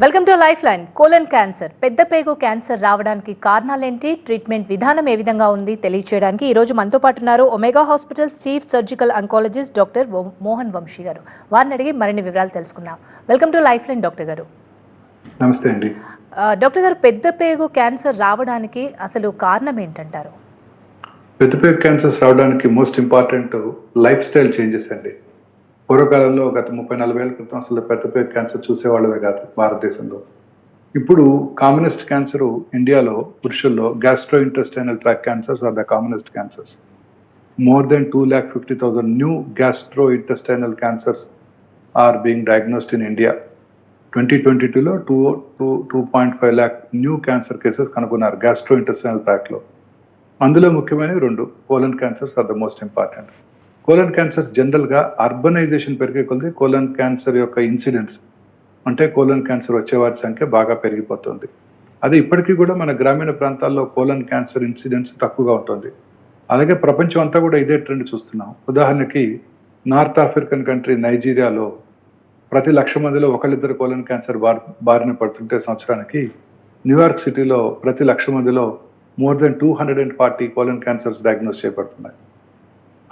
Welcome to life line colon cancer పెద్ద పేగు cancer రావడానికి కారణాలేంటి? ట్రీట్మెంట్ విధానం ఏ విధంగా ఉంది? తెలియచేయడానికి ఈ రోజు మనతో పాటు ఉన్నారు Omega hospitals chief surgical oncologist doctor Mohan Vamsi garu. వారిని అడిగి మరిన్ని వివరాలు తెలుసుకుందాం. Welcome to life line doctor garu. నమస్తే అండి. డాక్టర్ గారు పెద్ద పేగు క్యాన్సర్ రావడానికి అసలు కారణం ఏంటంటారు? పెద్దపేగు క్యాన్సర్స్ రావడానికి most important life style changes అండి. పూర్వకాలంలో గత ముప్పై నలభై ఏళ్ళ క్రితం అసలు పెద్దపేగు క్యాన్సర్ చూసేవాళ్ళవే కాదు భారతదేశంలో. ఇప్పుడు కామనెస్ట్ క్యాన్సర్ ఇండియాలో పురుషుల్లో gastrointestinal tract cancers are the commonest cancers more than two lakh fifty thousand new gastrointestinal cancers are being diagnosed in India twenty twenty టూలో two two two point five lakh new cancer cases కనుగొన్నారు gastrointestinal ట్రాక్లో అందులో ముఖ్యమైనవి రెండు colon cancers are the most important colon cancer జనరల్గా urbanisation పెరిగే కొద్ది colon cancer యొక్క ఇన్సిడెంట్స్ అంటే కోలన్ క్యాన్సర్ వచ్చేవారి సంఖ్య బాగా పెరిగిపోతుంది. అది ఇప్పటికీ కూడా మన గ్రామీణ ప్రాంతాల్లో కోలన్ క్యాన్సర్ ఇన్సిడెంట్స్ తక్కువగా ఉంటుంది. అలాగే ప్రపంచం అంతా కూడా ఇదే ట్రెండ్ చూస్తున్నాం. ఉదాహరణకి నార్త్ ఆఫ్రికన్ కంట్రీ నైజీరియాలో ప్రతి లక్ష మందిలో ఒకళ్ళిద్దరు కోలన్ క్యాన్సర్ బార్ బారిన పడుతుంటే సంవత్సరానికి న్యూయార్క్ సిటీలో ప్రతి లక్ష మందిలో more than two hundred and forty colon cancers diagnose చేయబడుతున్నాయి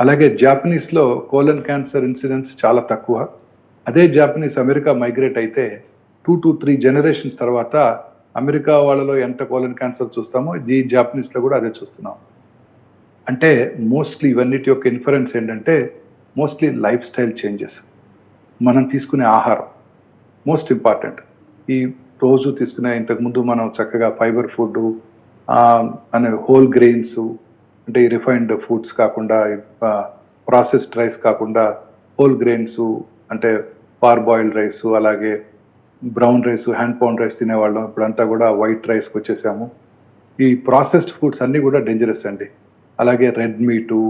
అలాగే జాపనీస్లో కోలన్ క్యాన్సర్ ఇన్సిడెన్స్ చాలా తక్కువ. అదే జాపనీస్ అమెరికా మైగ్రేట్ అయితే టూ టు త్రీ జనరేషన్స్ తర్వాత అమెరికా వాళ్ళలో ఎంత కోలన్ క్యాన్సర్ చూస్తామో ఈ జాపనీస్లో కూడా అదే చూస్తున్నాం. అంటే మోస్ట్లీ ఇవన్నిటి యొక్క ఇన్ఫరెన్స్ ఏంటంటే మోస్ట్లీ లైఫ్ స్టైల్ చేంజెస్. మనం తీసుకునే ఆహారం మోస్ట్ ఇంపార్టెంట్. ఈ రోజు తీసుకునే ఇంతకుముందు మనం చక్కగా ఫైబర్ ఫుడ్ అనే హోల్ గ్రెయిన్స్ అంటే ఈ రిఫైన్డ్ ఫుడ్స్ కాకుండా ప్రాసెస్డ్ రైస్ కాకుండా హోల్ గ్రెయిన్స్ అంటే పార్ బాయిల్డ్ రైస్ అలాగే brown rice hand pound rice తినేవాళ్ళం. ఇప్పుడంతా కూడా వైట్ రైస్కి వచ్చేసాము. ఈ ప్రాసెస్డ్ ఫుడ్స్ అన్నీ కూడా డేంజరస్ అండి. అలాగే రెడ్ మీటు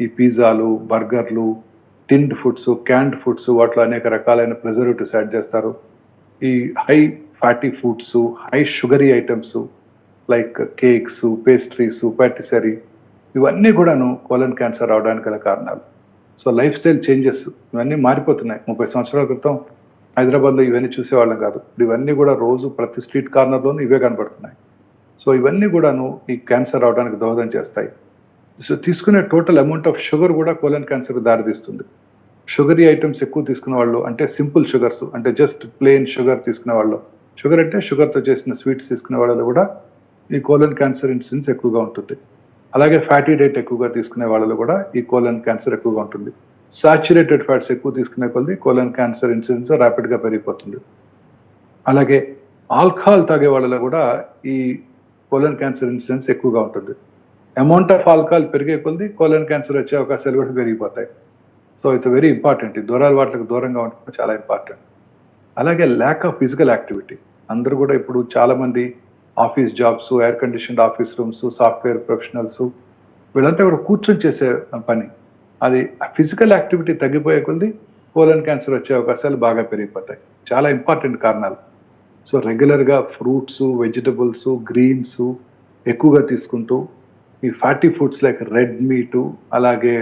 ఈ పిజ్జాలు బర్గర్లు టిన్డ్ ఫుడ్స్ క్యాండ్ ఫుడ్స్ వాటిలో అనేక రకాలైన ప్రిజర్వేటివ్స్ యాడ్ చేస్తారు. ఈ high fatty foods high sugary items like cakes pastries patisserie ఇవన్నీ కూడాను కోలన్ క్యాన్సర్ రావడానికి గల కారణాలు. సో లైఫ్ స్టైల్ చేంజెస్ ఇవన్నీ మారిపోతున్నాయి. ముప్పై సంవత్సరాల క్రితం హైదరాబాద్లో ఇవన్నీ చూసేవాళ్ళం కాదు. ఇవన్నీ కూడా రోజు ప్రతి స్ట్రీట్ కార్నర్లోనూ ఇవే కనబడుతున్నాయి. సో ఇవన్నీ కూడాను ఈ క్యాన్సర్ రావడానికి దోహదం చేస్తాయి. సో తీసుకునే టోటల్ అమౌంట్ ఆఫ్ షుగర్ కూడా కోలన్ క్యాన్సర్ దారితీస్తుంది. షుగరీ ఐటమ్స్ ఎక్కువ తీసుకునే వాళ్ళు అంటే సింపుల్ షుగర్స్ అంటే జస్ట్ ప్లెయిన్ షుగర్ తీసుకునే వాళ్ళు. షుగర్ అంటే షుగర్తో చేసిన స్వీట్స్ తీసుకునే వాళ్ళలో కూడా ఈ కోలన్ క్యాన్సర్ ఇన్సిడెన్స్ ఎక్కువగా ఉంటుంది. అలాగే ఫ్యాటీ డైట్ ఎక్కువగా తీసుకునే వాళ్ళలో కూడా ఈ కోలన్ క్యాన్సర్ ఎక్కువగా ఉంటుంది. సాచురేటెడ్ ఫ్యాట్స్ ఎక్కువ తీసుకునే కొద్ది కోలన్ క్యాన్సర్ ఇన్సిడెన్స్ ర్యాపిడ్గా పెరిగిపోతుంది. అలాగే ఆల్కహాల్ తాగే వాళ్ళలో కూడా ఈ కోలన్ క్యాన్సర్ ఇన్సిడెన్స్ ఎక్కువగా ఉంటుంది. అమౌంట్ ఆఫ్ ఆల్కహాల్ పెరిగే కొద్ది కోలన్ క్యాన్సర్ వచ్చే అవకాశాలు కూడా పెరిగిపోతాయి. సో ఇట్స్ వెరీ ఇంపార్టెంట్ ఈ దూరాల వాటికి దూరంగా ఉండడం చాలా ఇంపార్టెంట్ అలాగే ల్యాక్ ఆఫ్ ఫిజికల్ యాక్టివిటీ అందరూ కూడా ఇప్పుడు చాలా మంది office jobs air conditioned office rooms software professionals వీళ్ళంతా కూడా కూర్చొని చేసే పని. అది ఫిజికల్ యాక్టివిటీ తగ్గిపోయే కొద్ది కోలన్ క్యాన్సర్ వచ్చే అవకాశాలు బాగా పెరిగిపోతాయి. చాలా ఇంపార్టెంట్ కారణాలు. సో రెగ్యులర్గా ఫ్రూట్స్ వెజిటబుల్స్ గ్రీన్స్ ఎక్కువగా తీసుకుంటూ ఈ fatty foods like red meat అలాగే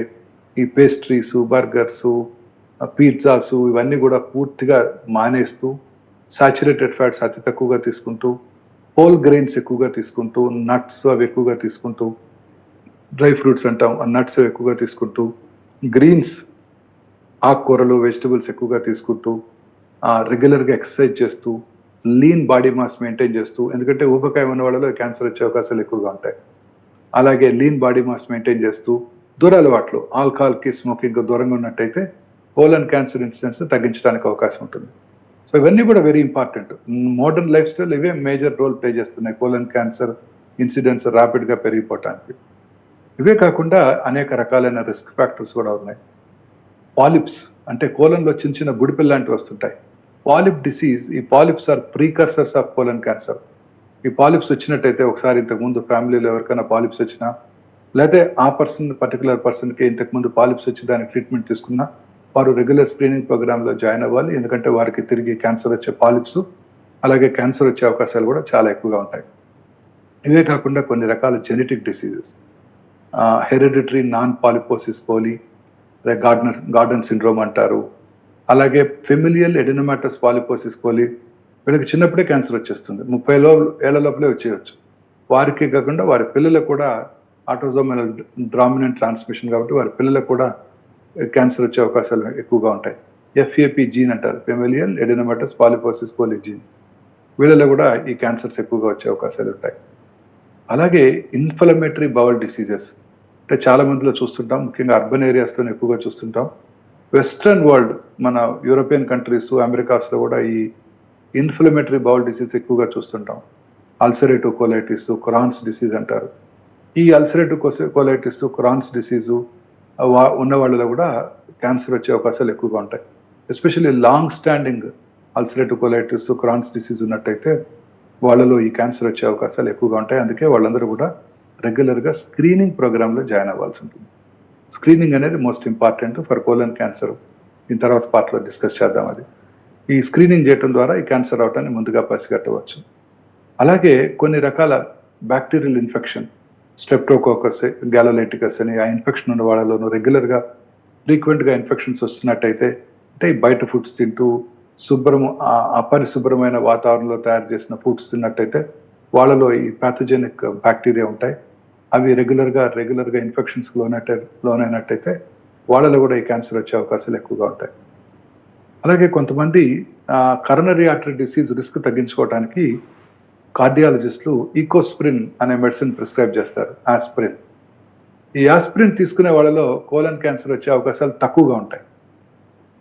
ఈ పేస్ట్రీస్ బర్గర్స్ పిజ్జాస్ ఇవన్నీ కూడా పూర్తిగా మానేస్తూ సాచురేటెడ్ ఫ్యాట్స్ అతి తక్కువగా తీసుకుంటూ హోల్ గ్రెయిన్స్ ఎక్కువగా తీసుకుంటూ నట్స్ అవి ఎక్కువగా తీసుకుంటూ డ్రై ఫ్రూట్స్ అంటాం ఆ నట్స్ ఎక్కువగా తీసుకుంటూ గ్రీన్స్ ఆకుకూరలు వెజిటబుల్స్ ఎక్కువగా తీసుకుంటూ రెగ్యులర్గా ఎక్సర్సైజ్ చేస్తూ లీన్ బాడీ మాస్ మెయింటైన్ చేస్తూ ఎందుకంటే ఊబకాయం ఉన్న వాళ్ళలో క్యాన్సర్ వచ్చే అవకాశాలు ఎక్కువగా ఉంటాయి. అలాగే లీన్ బాడీ మాస్ మెయింటైన్ చేస్తూ దూర అలవాట్లు ఆల్కహాల్కి స్మోకింగ్ దూరంగా ఉన్నట్టయితే కోలన్ క్యాన్సర్ ఇన్సిడెంట్స్ తగ్గించడానికి అవకాశం ఉంటుంది. సో ఇవన్నీ కూడా very important modern life style ఇవే మేజర్ రోల్ ప్లే చేస్తున్నాయి. కోలన్ క్యాన్సర్ ఇన్సిడెంట్స్ ర్యాపిడ్గా పెరిగిపోవటానికి. ఇవే కాకుండా అనేక రకాలైన రిస్క్ ఫ్యాక్టర్స్ కూడా ఉన్నాయి. పాలిప్స్ అంటే కోలంలో చిన్న చిన్న గుడిపిల్ లాంటివి వస్తుంటాయి. పాలిప్ డిసీజ్ ఈ polyps are precursors of colon cancer ఈ పాలిప్స్ వచ్చినట్టయితే ఒకసారి ఇంతకు ముందు ఫ్యామిలీలో ఎవరికైనా పాలిప్స్ వచ్చినా లేకపోతే ఆ పర్సన్ పర్టికులర్ పర్సన్కి ఇంతకు ముందు పాలిప్స్ వచ్చి దానికి ట్రీట్మెంట్ తీసుకున్నా వారు రెగ్యులర్ స్క్రీనింగ్ ప్రోగ్రాంలో జాయిన్ అవ్వాలి. ఎందుకంటే వారికి తిరిగి క్యాన్సర్ వచ్చే పాలిప్స్ అలాగే క్యాన్సర్ వచ్చే అవకాశాలు కూడా చాలా ఎక్కువగా ఉంటాయి. ఇవే కాకుండా కొన్ని రకాల genetic diseases hereditary non polyposis పోలి గార్డనర్ గార్డెన్ సిండ్రోమ్ అంటారు. అలాగే ఫెమిలియల్ ఎడినమాటస్ పాలిపోసిస్ పోలి వీళ్ళకి చిన్నప్పుడే క్యాన్సర్ వచ్చేస్తుంది. ముప్పై లో ఏళ్ళ లోపలే వచ్చేయచ్చు. వారికి కాకుండా వారి పిల్లలకు కూడా ఆటోజోమల్ డామినెంట్ ట్రాన్స్మిషన్ కాబట్టి వారి పిల్లలకు కూడా క్యాన్సర్ వచ్చే అవకాశాలు ఎక్కువగా ఉంటాయి. ఎఫ్ఏపి జీన్ అంటారు. ఫెమిలియల్ ఎడినమటస్ పాలిపోసిస్ పోలి జీన్ వీళ్ళలో కూడా ఈ క్యాన్సర్స్ ఎక్కువగా వచ్చే అవకాశాలు ఉంటాయి. అలాగే ఇన్ఫ్లమేటరీ బవల్ డిసీజెస్ అంటే చాలా మందిలో చూస్తుంటాం. ముఖ్యంగా అర్బన్ ఏరియాస్లో ఎక్కువగా చూస్తుంటాం. వెస్ట్రన్ వరల్డ్ మన యూరోపియన్ కంట్రీస్ అమెరికాస్లో కూడా ఈ ఇన్ఫ్లమేటరీ బౌల్ డిసీజ్ ఎక్కువగా చూస్తుంటాం. అల్సరేటివ్ కోలైటిస్ క్రాన్స్ డిసీజ్ అంటారు. ఈ అల్సరేటివ్ కోలైటిస్ క్రాన్స్ డిసీజు ఉన్న వాళ్ళలో కూడా క్యాన్సర్ వచ్చే అవకాశాలు ఎక్కువగా ఉంటాయి. Especially long standing ulcerative colitis Crohn's disease ఉన్నట్టయితే వాళ్ళలో ఈ క్యాన్సర్ వచ్చే అవకాశాలు ఎక్కువగా ఉంటాయి. అందుకే వాళ్ళందరూ కూడా రెగ్యులర్గా స్క్రీనింగ్ ప్రోగ్రాంలో జాయిన్ అవ్వాల్సి ఉంటుంది. స్క్రీనింగ్ అనేది most important for colon cancer దీని తర్వాత పార్ట్లో డిస్కస్ చేద్దాం అది. ఈ స్క్రీనింగ్ చేయడం ద్వారా ఈ క్యాన్సర్ అవటాన్ని ముందుగా పసిగట్టవచ్చు. అలాగే కొన్ని రకాల బ్యాక్టీరియల్ ఇన్ఫెక్షన్ స్ట్రెప్టోకోకస్ గ్యాలోలైటికస్ అని ఆ ఇన్ఫెక్షన్ ఉన్న వాళ్ళలోనూ రెగ్యులర్గా ఫ్రీక్వెంట్గా ఇన్ఫెక్షన్స్ వస్తున్నట్టయితే అంటే బయట ఫుడ్స్ తింటూ శుభ్రం అపరిశుభ్రమైన వాతావరణంలో తయారు చేసిన ఫుడ్స్ తిన్నట్టయితే వాళ్ళలో ఈ ప్యాథజెనిక్ బ్యాక్టీరియా ఉంటాయి. అవి రెగ్యులర్గా రెగ్యులర్గా ఇన్ఫెక్షన్స్ లోనట్టే లోనైనట్టయితే వాళ్ళలో కూడా ఈ క్యాన్సర్ వచ్చే అవకాశాలు ఎక్కువగా ఉంటాయి. అలాగే కొంతమంది కరోనరీ ఆర్టరీ డిసీజ్ రిస్క్ తగ్గించుకోవడానికి కార్డియాలజిస్టులు ఈకోస్ప్రిన్ అనే మెడిసిన్ ప్రిస్క్రైబ్ చేస్తారు ఆస్ప్రిన్. ఈ ఆస్ప్రిన్ తీసుకునే వాళ్ళలో కోలన్ క్యాన్సర్ వచ్చే అవకాశాలు తక్కువగా ఉంటాయి.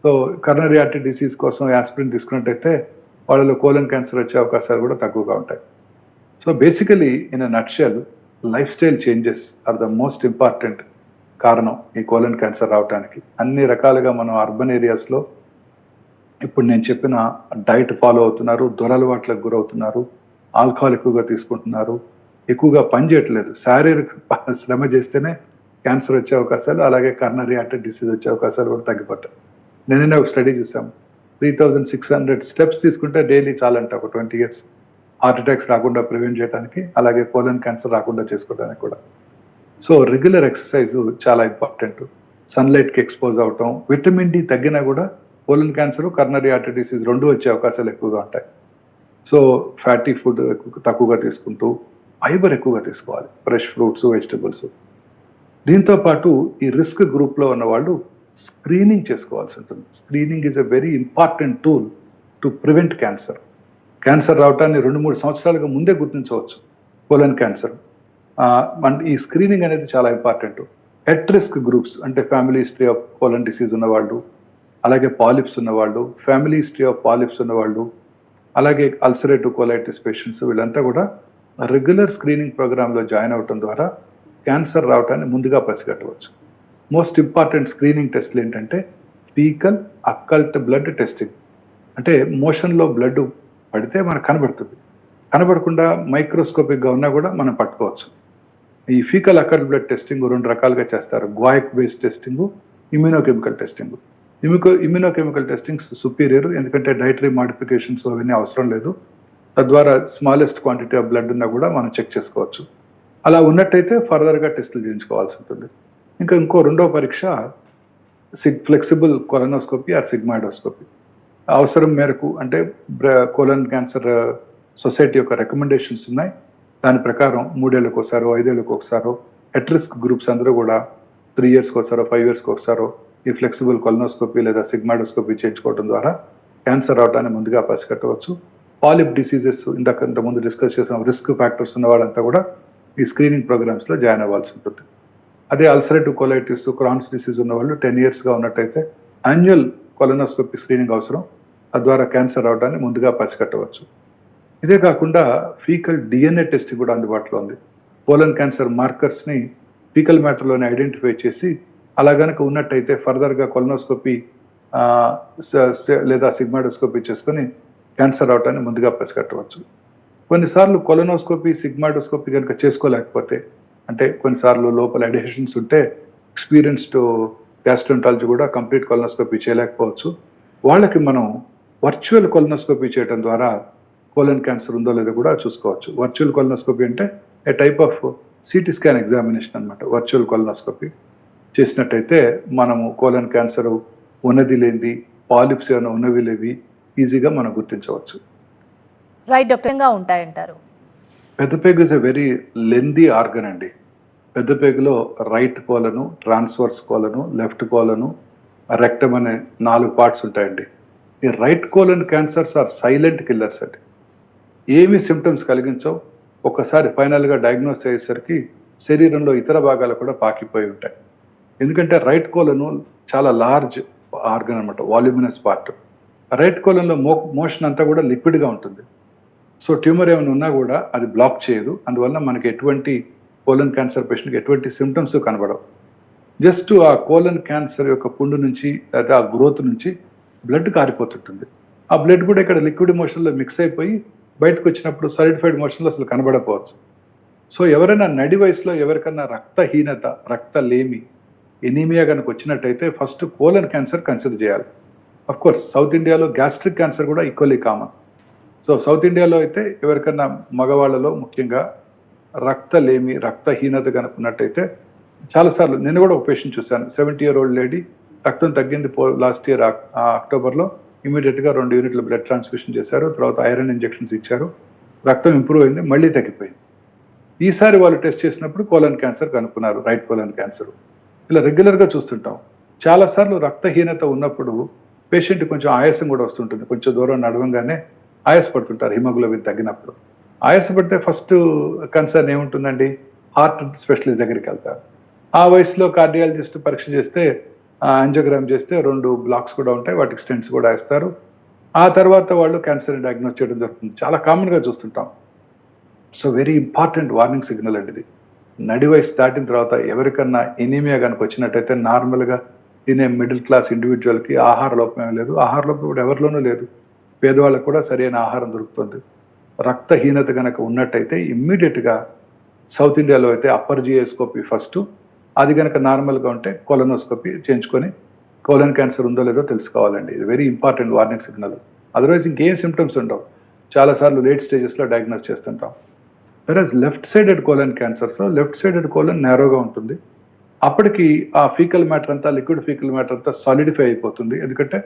సో కర్నరియాటి డిసీజ్ కోసం ఆస్ప్రిన్ తీసుకున్నట్టయితే వాళ్ళలో కోలన్ క్యాన్సర్ వచ్చే అవకాశాలు కూడా తక్కువగా ఉంటాయి. So basically in a nutshell life style changes are the most important కారణం ఈ కోలన్ క్యాన్సర్ రావడానికి అన్ని రకాలుగా మనం అర్బన్ ఏరియాస్లో ఇప్పుడు నేను చెప్పిన డైట్ ఫాలో అవుతున్నారు దురలవాట్లకు గురవుతున్నారు ఆల్కహాల్ ఎక్కువగా తీసుకుంటున్నారు. ఎక్కువగా పని చేయట్లేదు. శారీరక శ్రమ చేస్తేనే క్యాన్సర్ వచ్చే అవకాశాలు అలాగే కర్నరీ ఆర్టరీ డిసీజ్ వచ్చే అవకాశాలు కూడా తగ్గిపోతాయి. నేనే ఒక స్టడీ చూసాము three thousand six hundred steps తీసుకుంటే డైలీ చాలంట ఒక ట్వంటీ ఇయర్స్. హార్ట్ అటాక్స్ రాకుండా ప్రివెంట్ చేయడానికి అలాగే కోలన్ క్యాన్సర్ రాకుండా చేసుకోవడానికి కూడా. సో రెగ్యులర్ ఎక్సర్సైజ్ చాలా ఇంపార్టెంట్. సన్లైట్కి ఎక్స్పోజ్ అవటం విటమిన్ డి తగ్గినా కూడా colon cancer coronary heart disease రెండు వచ్చే అవకాశాలు ఎక్కువగా ఉంటాయి. సో ఫ్యాటీ ఫుడ్ తక్కువగా తీసుకుంటూ ఫైబర్ ఎక్కువగా తీసుకోవాలి. Fresh fruits vegetables. దీంతో పాటు ఈ రిస్క్ గ్రూప్లో ఉన్న వాళ్ళు స్క్రీనింగ్ చేసుకోవాల్సి ఉంటుంది. Screening is a very important tool to prevent cancer. Cancer రావటాన్ని రెండు మూడు సంవత్సరాలుగా ముందే గుర్తించవచ్చు. Colon cancer. ఈ స్క్రీనింగ్ అనేది చాలా ఇంపార్టెంట్. ఎట్ రిస్క్ గ్రూప్స్ అంటే family history of colon disease ఉన్నవాళ్ళు అలాగే పాలిప్స్ ఉన్నవాళ్ళు ఫ్యామిలీ హిస్టరీ ఆఫ్ పాలిప్స్ ఉన్నవాళ్ళు అలాగే అల్సరేటివ్ కోలైటిస్ పేషెంట్స్ వీళ్ళంతా కూడా రెగ్యులర్ స్క్రీనింగ్ ప్రోగ్రాంలో జాయిన్ అవటం ద్వారా క్యాన్సర్ రావటాన్ని ముందుగా పసిగట్టవచ్చు. మోస్ట్ ఇంపార్టెంట్ స్క్రీనింగ్ టెస్ట్లు ఏంటంటే పీకల్ అక్కల్ట్ బ్లడ్ టెస్టింగ్. అంటే మోషన్లో బ్లడ్ పడితే మనకు కనబడుతుంది. కనబడకుండా మైక్రోస్కోపిక్గా ఉన్నా కూడా మనం పట్టుకోవచ్చు. ఈ ఫీకల్ అకల్ బ్లడ్ టెస్టింగ్ రెండు రకాలుగా చేస్తారు. Guaiac based testing immunochemical testing. ఇమ్యూకో immunochemical testing superior ఎందుకంటే డైటరీ మాడిఫికేషన్స్ అవన్నీ అవసరం లేదు. తద్వారా స్మాలెస్ట్ క్వాంటిటీ ఆఫ్ బ్లడ్ ఉన్నా కూడా మనం చెక్ చేసుకోవచ్చు. అలా ఉన్నట్టయితే ఫర్దర్గా టెస్టులు చేయించుకోవాల్సి ఉంటుంది. ఇంకా ఇంకో రెండో పరీక్ష సిగ్ ఫ్లెక్సిబుల్ కొలనోస్కోపీ ఆర్ సిగ్మాయిడోస్కోపీ అవసరం మేరకు అంటే కోలన్ క్యాన్సర్ సొసైటీ యొక్క రికమెండేషన్స్ ఉన్నాయి. దాని ప్రకారం మూడేళ్ళకి ఒకసారో ఐదేళ్ళకి ఒకసారో ఎట్ రిస్క్ గ్రూప్స్ అందరూ కూడా త్రీ ఇయర్స్కి ఒకసారో ఫైవ్ ఇయర్స్కి ఒకసారో ఈ ఫ్లెక్సిబుల్ కొలనోస్కోపీ లేదా సిగ్మాడోస్కోపీ చేయించుకోవడం ద్వారా క్యాన్సర్ రావడాన్ని ముందుగా పసిగట్టవచ్చు. పాలిప్ డిసీజెస్ ఇందాక ముందు డిస్కస్ చేసిన రిస్క్ ఫ్యాక్టర్స్ ఉన్న వాళ్ళంతా కూడా ఈ స్క్రీనింగ్ ప్రోగ్రామ్స్లో జాయిన్ అవ్వాల్సి ఉంటుంది. అదే అల్సరేటివ్ కొలైటిస్ క్రాన్స్ డిసీజ్ ఉన్న వాళ్ళు టెన్ ఇయర్స్గా ఉన్నట్టయితే యాన్యువల్ కొలనోస్కోపీ స్క్రీనింగ్ అవసరం. తద్వారా క్యాన్సర్ రావడాన్ని ముందుగా పసిగట్టవచ్చు. ఇదే కాకుండా ఫీకల్ డిఎన్ఏ టెస్ట్ కూడా అందుబాటులో ఉంది. పోలన్ క్యాన్సర్ మార్కర్స్ని ఫీకల్ మ్యాటర్లోనే ఐడెంటిఫై చేసి అలా గనక ఉన్నట్టయితే ఫర్దర్గా కొలనోస్కోపీ లేదా సిగ్మాడోస్కోపీ చేసుకొని క్యాన్సర్ అవటాన్ని ముందుగా పసిగట్టవచ్చు. కొన్నిసార్లు కొలనోస్కోపీ సిగ్మాడోస్కోపీ కనుక చేసుకోలేకపోతే అంటే కొన్నిసార్లు లోపల అడిషన్స్ ఉంటే ఎక్స్పీరియన్స్డ్ గ్యాస్ట్రంటాలజీ కూడా కంప్లీట్ కొలనోస్కోపీ చేయలేకపోవచ్చు. వాళ్ళకి మనం వర్చువల్ కొలనోస్కోపీ చేయడం ద్వారా కోలన్ క్యాన్సర్ ఉందో లేదో కూడా చూసుకోవచ్చు. వర్చువల్ కొలనోస్కోపీ అంటే a type of CT scan examination అనమాట వర్చువల్ కొలనోస్కోపీ. చేసినట్టయితే మనము కోలన్ క్యాన్సర్ ఉన్నది లేనిది పాలిప్స్ ఏమైనా ఉన్నవి లేవి ఈజీగా మనం గుర్తించవచ్చు. రైట్ డాక్టర్గా ఉంటాయంటారు. పెద్ద పేగు is a very lengthy organ అండి. పెద్ద పేగులో right colon transverse colon left colon rectum అనే నాలుగు పార్ట్స్ ఉంటాయండి. ఈ right colon cancers are silent killers అండి. ఏమి సిమ్టమ్స్ కలిగించవు. ఒక్కసారి ఫైనల్గా డయాగ్నోస్ అయ్యేసరికి శరీరంలో ఇతర భాగాలు కూడా పాకిపోయి ఉంటాయి. ఎందుకంటే రైట్ కోలను చాలా లార్జ్ ఆర్గన్ అనమాట వాల్యూమినస్ పార్ట్. రైట్ కోలంలో మో మోషన్ అంతా కూడా లిక్విడ్గా ఉంటుంది. సో ట్యూమర్ ఏమైనా ఉన్నా కూడా అది బ్లాక్ చేయదు. అందువల్ల మనకి ఎటువంటి కోలన్ క్యాన్సర్ పేషెంట్కి ఎటువంటి సిమ్టమ్స్ కనబడవు. జస్ట్ ఆ కోలన్ క్యాన్సర్ యొక్క పుండు నుంచి లేదా ఆ గ్రోత్ నుంచి బ్లడ్ కారిపోతుంటుంది. ఆ బ్లడ్ కూడా ఇక్కడ లిక్విడ్ మోషన్లో మిక్స్ అయిపోయి బయటకు వచ్చినప్పుడు సాలిడిఫైడ్ మోషన్లో అసలు కనబడకపోవచ్చు. సో ఎవరైనా నడి వయసులో ఎవరికన్నా రక్తహీనత రక్తలేమి ఎనీమియా కనుక వచ్చినట్టయితే ఫస్ట్ కోలన్ క్యాన్సర్ కన్సిడర్ చేయాలి. అఫ్ కోర్స్ సౌత్ ఇండియాలో గ్యాస్ట్రిక్ క్యాన్సర్ కూడా ఈక్వల్లీ కామన్ సో సౌత్ ఇండియాలో అయితే ఎవరికన్నా మగవాళ్ళలో ముఖ్యంగా రక్తలేమి రక్తహీనత కనుకున్నట్టయితే చాలాసార్లు నేను కూడా ఒక పేషెంట్ చూశాను. సెవెంటీ ఇయర్ ఓల్డ్ లేడీ రక్తం తగ్గింది పో లాస్ట్ ఇయర్ అక్టోబర్లో ఇమీడియట్గా రెండు యూనిట్లు బ్లడ్ ట్రాన్స్ఫ్యూషన్ చేశారు. తర్వాత ఐరన్ ఇంజెక్షన్స్ ఇచ్చారు. రక్తం ఇంప్రూవ్ అయింది మళ్ళీ తగ్గిపోయింది. ఈసారి వాళ్ళు టెస్ట్ చేసినప్పుడు కోలన్ క్యాన్సర్ కనుక్కున్నారు రైట్ కోలన్ క్యాన్సర్. ఇలా రెగ్యులర్గా చూస్తుంటాం. చాలాసార్లు రక్తహీనత ఉన్నప్పుడు పేషెంట్ కొంచెం ఆయాసం కూడా వస్తుంటుంది. కొంచెం దూరం నడవంగానే ఆయాసపడుతుంటారు హిమోగ్లోబిన్ తగ్గినప్పుడు. ఆయాసపడితే ఫస్ట్ కన్సర్న్ ఏముంటుందండి? హార్ట్ స్పెషలిస్ట్ దగ్గరికి వెళ్తారు. ఆ వయసులో కార్డియాలజిస్ట్ పరీక్ష చేస్తే అంజోగ్రామ్ చేస్తే రెండు బ్లాక్స్ కూడా ఉంటాయి. వాటికి స్టెంట్స్ కూడా వేస్తారు. ఆ తర్వాత వాళ్ళు క్యాన్సర్ డయాగ్నోస్ చేయడం జరుగుతుంది. చాలా కామన్గా చూస్తుంటాం. So very important warning signal అండి ఇది. నడి వయసు దాటిన తర్వాత ఎవరికన్నా ఎనీమియా కనుక వచ్చినట్టయితే నార్మల్గా తినే మిడిల్ క్లాస్ ఇండివిజువల్కి ఆహార లోపం లేదు. ఆహార లోపం కూడా ఎవరిలోనూ లేదు. పేదవాళ్ళకు కూడా సరైన ఆహారం దొరుకుతుంది. రక్తహీనత కనుక ఉన్నట్టయితే ఇమ్మీడియట్గా సౌత్ ఇండియాలో అయితే అప్పర్ జియోస్కోపీ ఫస్ట్ అది కనుక నార్మల్గా ఉంటే కొలనోస్కోపీ చేయించుకొని కోలన్ క్యాన్సర్ ఉందో లేదో తెలుసుకోవాలండి. ఇది very important warning signal otherwise ఇంకేం సిమ్టమ్స్ ఉండవు. చాలాసార్లు లేట్ స్టేజెస్లో డయాగ్నోస్ చేస్తుంటాం. Versus left sided colon cancers left sided colon నేరోగా ఉంటుంది. అప్పటికి ఆ ఫీకల్ మ్యాటర్ అంతా లిక్విడ్ ఫీకల్ మ్యాటర్ అంతా సాలిడిఫై అయిపోతుంది. ఎందుకంటే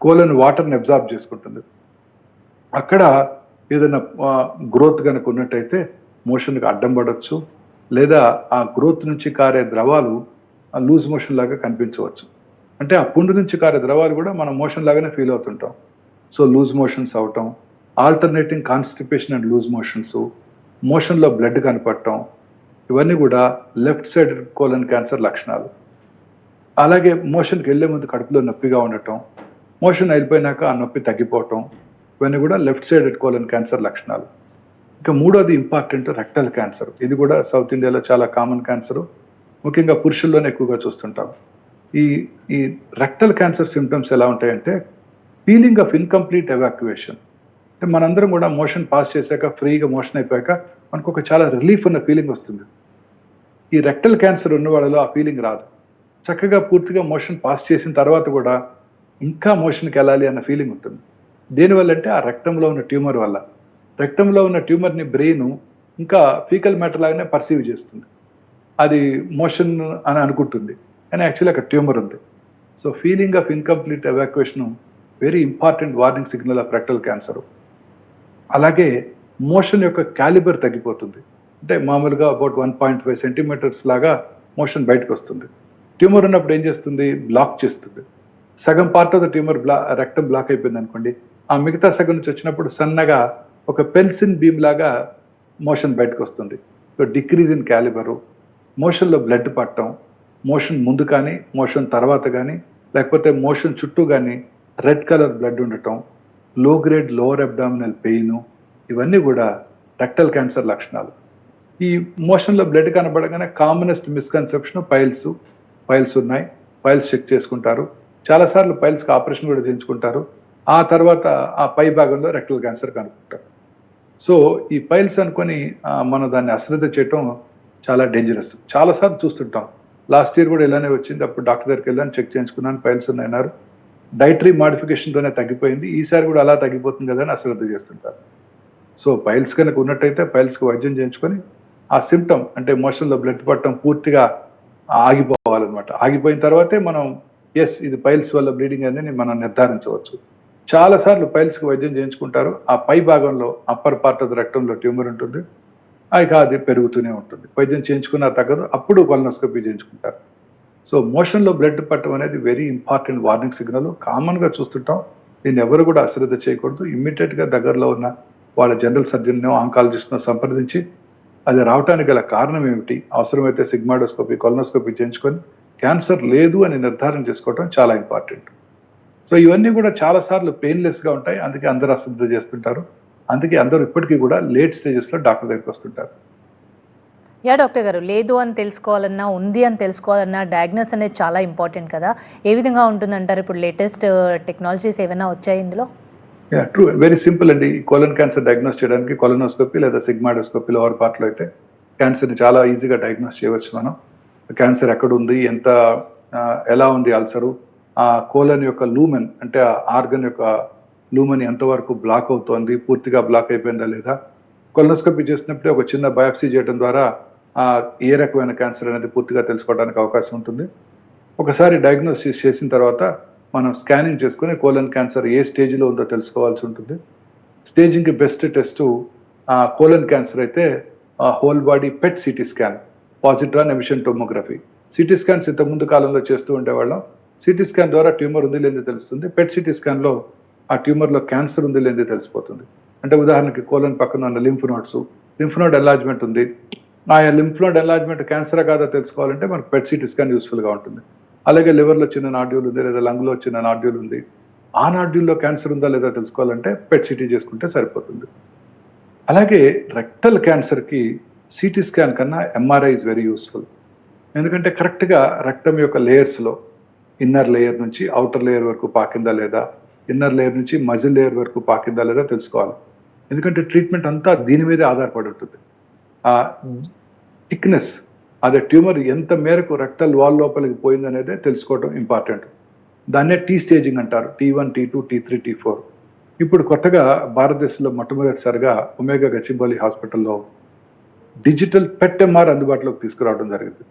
కోలన్ వాటర్ని అబ్జార్బ్ చేసుకుంటుంది. అక్కడ ఏదైనా గ్రోత్ కనుక ఉన్నట్టయితే మోషన్కి అడ్డం పడవచ్చు లేదా ఆ గ్రోత్ నుంచి కారే ద్రవాలు లూజ్ మోషన్ లాగా కనిపించవచ్చు. అంటే ఆ పుండు నుంచి కారే ద్రవాలు కూడా మనం మోషన్ లాగానే ఫీల్ అవుతుంటాం. సో లూజ్ మోషన్స్ అవటం alternating constipation and loose motions మోషన్లో బ్లడ్ కనపడటం ఇవన్నీ కూడా లెఫ్ట్ సైడ్ కోలన్ క్యాన్సర్ లక్షణాలు. అలాగే మోషన్కి వెళ్ళే ముందు కడుపులో నొప్పిగా ఉండటం మోషన్ అయిపోయినాక ఆ నొప్పి తగ్గిపోవటం ఇవన్నీ కూడా లెఫ్ట్ సైడ్ కోలన్ క్యాన్సర్ లక్షణాలు. ఇంకా మూడోది ఇంపార్టెంట్ రెక్టల్ క్యాన్సర్. ఇది కూడా సౌత్ ఇండియాలో చాలా కామన్ క్యాన్సర్. ముఖ్యంగా పురుషుల్లోనే ఎక్కువగా చూస్తుంటాం. ఈ ఈ రెక్టల్ క్యాన్సర్ సిమ్టమ్స్ ఎలా ఉంటాయంటే ఫీలింగ్ ఆఫ్ ఇన్కంప్లీట్ ఎవాక్యువేషన్ మనందరం కూడా మోషన్ పాస్ చేశాక ఫ్రీగా మోషన్ అయిపోయాక మనకు ఒక చాలా రిలీఫ్ ఉన్న ఫీలింగ్ వస్తుంది. ఈ రెక్టల్ క్యాన్సర్ ఉన్న వాళ్ళలో ఆ ఫీలింగ్ రాదు. చక్కగా పూర్తిగా మోషన్ పాస్ చేసిన తర్వాత కూడా ఇంకా మోషన్కి వెళ్ళాలి అన్న ఫీలింగ్ ఉంటుంది. దేనివల్ల అంటే ఆ రక్తంలో ఉన్న ట్యూమర్ వల్ల. రెక్టంలో ఉన్న ట్యూమర్ని బ్రెయిన్ ఇంకా ఫీకల్ మ్యాటర్ లాగానే పర్సీవ్ చేస్తుంది. అది మోషన్ అని అనుకుంటుంది. కానీ యాక్చువల్లీ అక్కడ ట్యూమర్ ఉంది. So feeling of incomplete evacuation very important warning signal of rectal cancer అలాగే మోషన్ యొక్క క్యాలిబర్ తగ్గిపోతుంది. అంటే మామూలుగా about one point five centimetres లాగా మోషన్ బయటకు వస్తుంది. ట్యూమర్ ఉన్నప్పుడు ఏం చేస్తుంది? బ్లాక్ చేస్తుంది. సగం పార్ట్ ఆఫ్ ద ట్యూమర్ బ్లా రక్తం బ్లాక్ అయిపోయింది అనుకోండి. ఆ మిగతా సగం నుంచి వచ్చినప్పుడు సన్నగా ఒక పెన్సిన్ బీమ్ లాగా మోషన్ బయటకు వస్తుంది. So decrease in calibre. మోషన్లో బ్లడ్ పట్టడం. మోషన్ ముందు కానీ మోషన్ తర్వాత కానీ లేకపోతే మోషన్ చుట్టూ కానీ రెడ్ కలర్ బ్లడ్ ఉండటం. లో గ్రేడ్ లోవర్ అబ్డామినల్ పెయిన్ ఇవన్నీ కూడా రెక్టల్ క్యాన్సర్ లక్షణాలు. ఈ మోషన్లో బ్లడ్ కనబడగానే కామనెస్ట్ మిస్కన్సెప్షన్ పైల్స్ పైల్స్ ఉన్నాయి. పైల్స్ చెక్ చేసుకుంటారు. చాలాసార్లు పైల్స్కి ఆపరేషన్ కూడా చేయించుకుంటారు. ఆ తర్వాత ఆ పై భాగంలో రెక్టల్ క్యాన్సర్ కనుక్కుంటారు. సో ఈ పైల్స్ అనుకొని మనం దాన్ని అశ్రద్ధ చేయటం చాలా డేంజరస్ చాలాసార్లు చూస్తుంటాం. లాస్ట్ ఇయర్ కూడా ఇలానే వచ్చింది. అప్పుడు డాక్టర్ దగ్గరికి వెళ్ళాను చెక్ చేయించుకున్నాను పైల్స్ ఉన్నాయన్నారు. డైటరీ మాడిఫికేషన్తోనే తగ్గిపోయింది. ఈసారి కూడా అలా తగ్గిపోతుంది కదా అని అశ్రద్ధ చేస్తుంటారు. సో పైల్స్ కనుక ఉన్నట్టయితే పైల్స్కి వైద్యం చేయించుకొని ఆ సిమ్టమ్ అంటే మోషన్లో బ్లడ్ పట్టడం పూర్తిగా ఆగిపోవాలన్నమాట. ఆగిపోయిన తర్వాతే మనం ఎస్ ఇది పైల్స్ వల్ల బ్లీడింగ్ అనేది మనం నిర్ధారించవచ్చు. చాలాసార్లు పైల్స్కి వైద్యం చేయించుకుంటారు. ఆ పై భాగంలో అప్పర్ పార్ట్ ఆఫ్ రక్తంలో ట్యూమర్ ఉంటుంది. ఇక అది పెరుగుతూనే ఉంటుంది. వైద్యం చేయించుకున్నా తగ్గదు. అప్పుడు కొలనోస్కోపీ చేయించుకుంటారు. సో మోషన్లో బ్లడ్ పట్టడం అనేది వెరీ ఇంపార్టెంట్ వార్నింగ్ సిగ్నల్ కామన్గా చూస్తుంటాం. దీన్ని ఎవరు కూడా అశ్రద్ధ చేయకూడదు. ఇమ్మీడియట్గా దగ్గరలో ఉన్న వాళ్ళ జనరల్ సర్జన్ను ఆంకాలజిస్ట్ను సంప్రదించి అది రావడానికి గల కారణం ఏమిటి? అవసరమైతే సిగ్మాడోస్కోపీ కొలనోస్కోపీ చేయించుకొని క్యాన్సర్ లేదు అని నిర్ధారణ చేసుకోవడం చాలా ఇంపార్టెంట్ సో ఇవన్నీ కూడా చాలా సార్లు ఉంటాయి. అందుకే అందరూ అశ్రద్ధ చేస్తుంటారు. అందుకే అందరూ ఇప్పటికీ కూడా లేట్ స్టేజెస్లో డాక్టర్ దగ్గరికి వస్తుంటారు. యా డాక్టర్ గారు లేదు అని తెలుసుకోవాలన్నా ఉంది అని తెలుసుకోవాలన్నా డయాగ్నోస్ అనేది చాలా ఇంపార్టెంట్ కదా. ఏ విధంగా ఉంటుందంటారు ఇప్పుడు లేటెస్ట్ టెక్నాలజీస్ ఏమైనా వచ్చాయి ఇందులో? ట్రూ వెరీ సింపుల్ అండి. కోలన్ క్యాన్సర్ డయాగ్నోస్ చేయడానికి కొలనోస్కోపీ లేదా సిగ్మాడోస్కోపీ లోవర్ పార్ట్లో అయితే క్యాన్సర్ని చాలా ఈజీగా డయాగ్నోస్ చేయవచ్చు మనం. క్యాన్సర్ ఎక్కడ ఉంది ఎంత ఎలా ఉంది అల్సరు ఆ కోలన్ యొక్క లూమెన్ అంటే ఆ ఆర్గన్ యొక్క లూమెన్ ఎంతవరకు బ్లాక్ అవుతోంది పూర్తిగా బ్లాక్ అయిపోయిందా లేదా? కొలనోస్కోపీ చేసినప్పుడే ఒక చిన్న బయాప్సీ చేయడం ద్వారా ఏ రకమైన క్యాన్సర్ అనేది పూర్తిగా తెలుసుకోవడానికి అవకాశం ఉంటుంది. ఒకసారి డయాగ్నోసిస్ చేసిన తర్వాత మనం స్కానింగ్ చేసుకుని కోలన్ క్యాన్సర్ ఏ స్టేజ్లో ఉందో తెలుసుకోవాల్సి ఉంటుంది. స్టేజింగ్కి బెస్ట్ టెస్ట్ కోలన్ క్యాన్సర్ అయితే whole body PET CT scan positron emission tomography CT scans ఇంత ముందు కాలంలో చేస్తూ ఉండేవాళ్ళం. సిటీ స్కాన్ ద్వారా ట్యూమర్ ఉంది లేనిది తెలుస్తుంది. పెట్ సిటీ స్కాన్లో ఆ ట్యూమర్లో క్యాన్సర్ ఉంది లేనిది తెలిసిపోతుంది. అంటే ఉదాహరణకి కోలన్ పక్కన ఉన్న lymph nodes lymph node enlargement ఉంది. ఆ లింఫ్లోడ్ ఎన్లాజ్మెంట్ క్యాన్సర్ కాదా తెలుసుకోవాలంటే మనకు పెట్ సిటీ స్కాన్ యూస్ఫుల్గా ఉంటుంది. అలాగే లివర్లో చిన్న నాడ్యూల్ ఉంది లేదా లంగ్లో చిన్న నాడ్యూల్ ఉంది. ఆ నాడ్యూల్లో క్యాన్సర్ ఉందా లేదా తెలుసుకోవాలంటే పెట్ సిటీ చేసుకుంటే సరిపోతుంది. అలాగే రెక్టల్ క్యాన్సర్కి సిటీ స్కాన్ కన్నా ఎంఆర్ఐ ఇస్ వెరీ యూస్ఫుల్ ఎందుకంటే కరెక్ట్గా రక్తం యొక్క లేయర్స్లో ఇన్నర్ లేయర్ నుంచి అవుటర్ లేయర్ వరకు పాకిందా లేదా ఇన్నర్ లేయర్ నుంచి మజిల్ లేయర్ వరకు పాకిందా లేదా తెలుసుకోవాలి. ఎందుకంటే ట్రీట్మెంట్ అంతా దీని మీదే ఆధారపడి ఉంటుంది. ఆ థిక్నెస్ అదే ట్యూమర్ ఎంత మేరకు రెక్టల్ వాల్ లోపలికి పోయింది అనేది తెలుసుకోవడం ఇంపార్టెంట్. దాన్నే టీ స్టేజింగ్ అంటారు T one T two T three T four ఇప్పుడు కొత్తగా భారతదేశంలో మొట్టమొదటిసారిగా ఒమేగా గచ్చిబౌలి హాస్పిటల్లో డిజిటల్ పెట్ ఎంఆర్ అందుబాటులోకి తీసుకురావడం జరిగింది.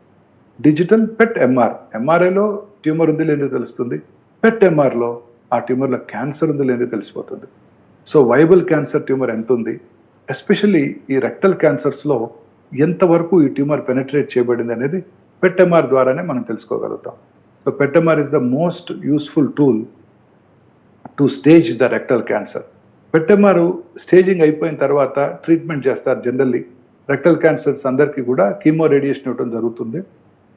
డిజిటల్ పెట్ ఎంఆర్ ఎంఆర్ఐలో ట్యూమర్ ఉంది లేదో తెలుస్తుంది. పెట్ ఎంఆర్లో ఆ ట్యూమర్లో క్యాన్సర్ ఉంది లేదో తెలిసిపోతుంది. సో వైబుల్ క్యాన్సర్ ట్యూమర్ ఎంత ఉంది ఎస్పెషల్లీ ఈ రెక్టల్ క్యాన్సర్స్లో ఎంతవరకు ఈ ట్యూమర్ పెనట్రేట్ చేయబడింది అనేది పెట్ ద్వారానే మనం తెలుసుకోగలుగుతాం. So PET is the most useful tool to stage the rectal cancer పెట్టెమారు staging అయిపోయిన తర్వాత ట్రీట్మెంట్ చేస్తారు జనరల్లీ రెక్టల్ క్యాన్సర్స్ అందరికీ కూడా కీమో రేడియేషన్ ఇవ్వడం జరుగుతుంది.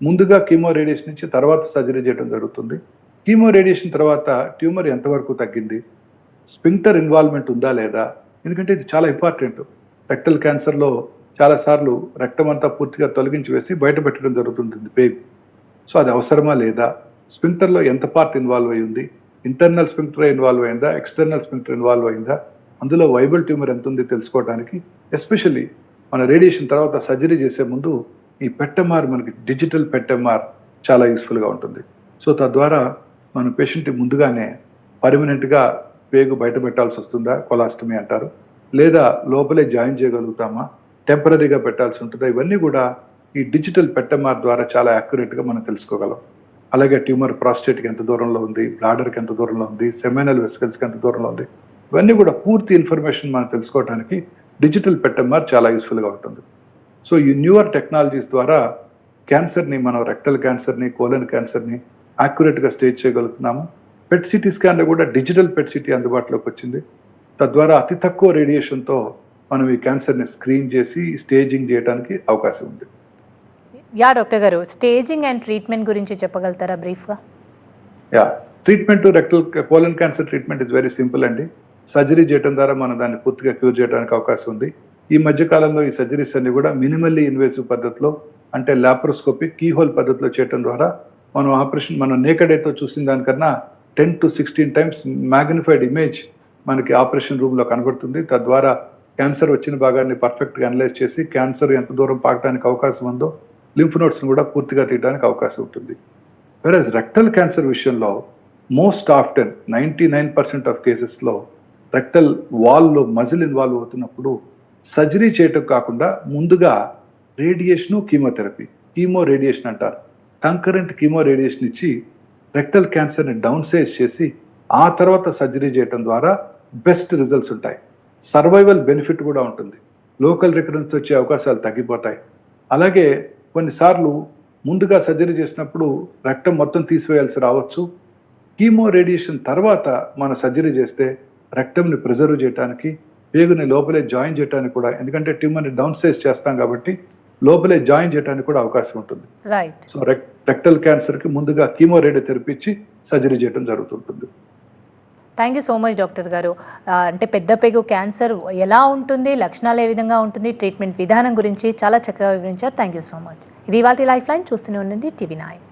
ముందుగా కీమో రేడియేషన్ ఇచ్చి తర్వాత సర్జరీ చేయడం జరుగుతుంది. కీమో రేడియేషన్ తర్వాత ట్యూమర్ ఎంతవరకు తగ్గింది? స్పింక్టర్ ఇన్వాల్వ్మెంట్ ఉందా లేదా? ఎందుకంటే ఇది చాలా ఇంపార్టెంట్. రెక్టల్ క్యాన్సర్లో చాలాసార్లు రక్తం అంతా పూర్తిగా తొలగించి వేసి బయట పెట్టడం జరుగుతుంటుంది పేగు. సో అది అవసరమా లేదా? స్పింక్టర్లో ఎంత పార్ట్ ఇన్వాల్వ్ అయి ఉంది? ఇంటర్నల్ స్పింక్టర్ ఇన్వాల్వ్ అయిందా? ఎక్స్టర్నల్ స్పింక్టర్ ఇన్వాల్వ్ అయిందా? అందులో వైబుల్ ట్యూమర్ ఎంత ఉంది తెలుసుకోవడానికి? ఎస్పెషల్లీ మన రేడియేషన్ తర్వాత సర్జరీ చేసే ముందు ఈ పెట్టెమార్ మనకి డిజిటల్ పెట్టెమార్ చాలా యూస్ఫుల్గా ఉంటుంది. సో తద్వారా మన పేషెంట్ ముందుగానే పర్మనెంట్గా పేగు బయట పెట్టాల్సి వస్తుందా? కొలాస్టమీ అంటారు. లేదా లోపలే జాయిన్ చేయగలుగుతామా? టెంపరీగా పెట్టాల్సి ఉంటుందా? ఇవన్నీ కూడా ఈ డిజిటల్ పెట్టమార్ ద్వారా చాలా యాక్యురేట్గా మనం తెలుసుకోగలం. అలాగే ట్యూమర్ ప్రాస్టేట్కి ఎంత దూరంలో ఉంది? బ్లాడర్కి ఎంత దూరంలో ఉంది? సెమెనల్ వెసికల్స్కి ఎంత దూరంలో ఉంది? ఇవన్నీ కూడా పూర్తి ఇన్ఫర్మేషన్ మనం తెలుసుకోవడానికి డిజిటల్ పెట్టమార్ చాలా యూస్ఫుల్గా ఉంటుంది. సో ఈ న్యూవర్ టెక్నాలజీస్ ద్వారా క్యాన్సర్ని మనం రెక్టల్ క్యాన్సర్ని కోలన్ క్యాన్సర్ని యాక్యురేట్గా స్టేజ్ చేయగలుగుతున్నాము. పెట్ సిటీ స్కాన్లో కూడా డిజిటల్ పెట్ సిటీ అందుబాటులోకి వచ్చింది. తద్వారా అతి తక్కువ రేడియేషన్తో మనం ఈ క్యాన్సర్ని స్క్రీన్ చేసి స్టేజింగ్ చేయడానికి అవకాశం ఉంది. యా డాక్టర్ గారు స్టేజింగ్ అండ్ ట్రీట్మెంట్ గురించి చెప్పగలుగుతారా బ్రీఫ్గా? Yeah treatment rectal colon cancer treatment is very simple అండి. సర్జరీ చేయడం ద్వారా మనం దాన్ని పూర్తిగా క్యూర్ చేయడానికి అవకాశం ఉంది. ఈ మధ్య కాలంలో ఈ సర్జరీస్ అన్ని కూడా మినిమల్లీ ఇన్వేసివ్ పద్ధతిలో అంటే లాప్రోస్కోపీ కీహోల్ పద్ధతిలో చేయడం ద్వారా మనం ఆపరేషన్ మనం నేకడేతో చూసిన దానికన్నా ten to sixteen times magnified image మనకి ఆపరేషన్ రూమ్లో కనబడుతుంది. తద్వారా క్యాన్సర్ వచ్చిన భాగాన్ని పర్ఫెక్ట్గా అనలైజ్ చేసి క్యాన్సర్ ఎంత దూరం పాకడానికి అవకాశం ఉందో లింఫ్ నోట్స్ని కూడా పూర్తిగా తీయడానికి అవకాశం ఉంటుంది. వెరాజ్ రెక్టల్ క్యాన్సర్ విషయంలో most often ninety nine percent of కేసెస్లో రెక్టల్ వాల్లో మజిల్ ఇన్వాల్వ్ అవుతున్నప్పుడు సర్జరీ చేయటం కాకుండా ముందుగా రేడియేషను కీమోథెరపీ కీమో రేడియేషన్ అంటారు. కంకరెంట్ కీమో రేడియేషన్ ఇచ్చి రెక్టల్ క్యాన్సర్ని డౌన్ సైజ్ చేసి ఆ తర్వాత సర్జరీ చేయడం ద్వారా బెస్ట్ రిజల్ట్స్ ఉంటాయి. సర్వైవల్ బెనిఫిట్ కూడా ఉంటుంది. లోకల్ రికరెన్స్ వచ్చే అవకాశాలు తగ్గిపోతాయి. అలాగే కొన్నిసార్లు ముందుగా సర్జరీ చేసినప్పుడు రక్తం మొత్తం తీసివేయాల్సి రావచ్చు. కీమో రేడియేషన్ తర్వాత మన సర్జరీ చేస్తే రక్తంని ప్రిజర్వ్ చేయడానికి పేగుని లోపలే జాయిన్ చేయడానికి కూడా ఎందుకంటే ట్యూమర్ని డౌన్ సైజ్ చేస్తాం కాబట్టి లోపలే జాయిన్ చేయడానికి కూడా అవకాశం ఉంటుంది. సో రెక్టల్ క్యాన్సర్కి ముందుగా కీమో రేడియోథెరపీ ఇచ్చి సర్జరీ చేయడం జరుగుతుంటుంది. Thank you so much doctor గారు. అంటే పెద్ద పెగు క్యాన్సర్ ఎలా ఉంటుంది లక్షణాలు ఏ విధంగా ఉంటుంది ట్రీట్మెంట్ విధానం గురించి చాలా చక్కగా వివరించారు. థ్యాంక్ యూ సో మచ్ ఇది వాటి లైఫ్ లైన్ చూస్తూనే ఉండండి టీవీ నాయన్